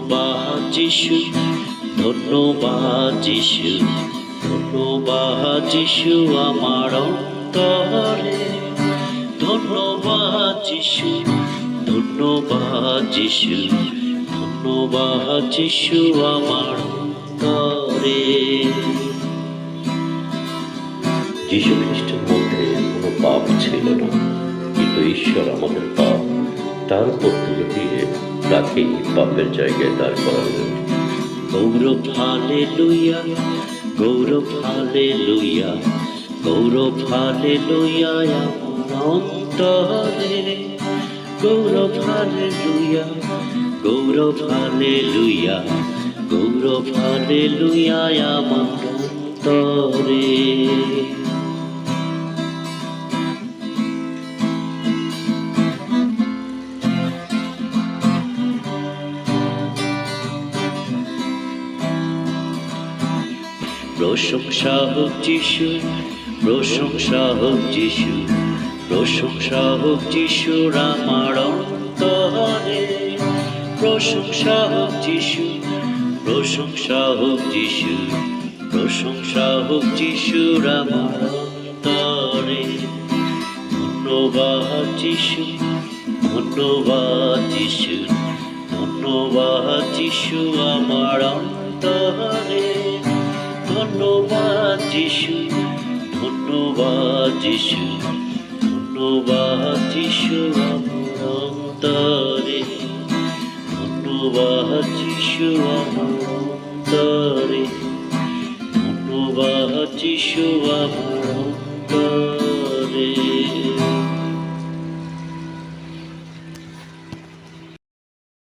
ধন্যবাদ যিশু ধন্যবাদ যিশু ধন্যবাদ যিশু আমার অন্তরে। ধন্যবাদ যিশু ধন্যবাদ যিশু ধন্যবাদ যিশু আমার অন্তরে। যীশু খ্রিস্টের মধ্যে কোনো পাপ ছিল না, কিন্তু ঈশ্বর আমাদের পাপ, তার উপর তুলে দিয়ে তাকেই পাপের জায়গায় দাঁড় করালেন গৌরব হালে লুইয়া গৌরব হালে লুইয়া গৌরব হালে লুইয়া অন্তরে। গৌরব হালে লুইয়া গৌরব হালে লুইয়া গৌরব হালে লুইয়া প্রশংসা হোক যিশু, প্রশংসা হোক যিশু, প্রশংসা হোক যিশুর আমার অন্তরে। প্রশংসা হোক যিশু, প্রশংসা হোক যিশু, প্রশংসা হোক যিশুর আমার অন্তরে। ধন্যবাদ যিশু ধন্যবাদ যিশু ধন্যবাদ যিশু আমার অন্তরে। ধন্যবাদ যিশু ধন্যবাদ যিশু ধন্যবাদ যিশু আমার অন্তরে ধন্যবাদ যিশু আমার অন্তরে ধন্যবাদ যিশু আমার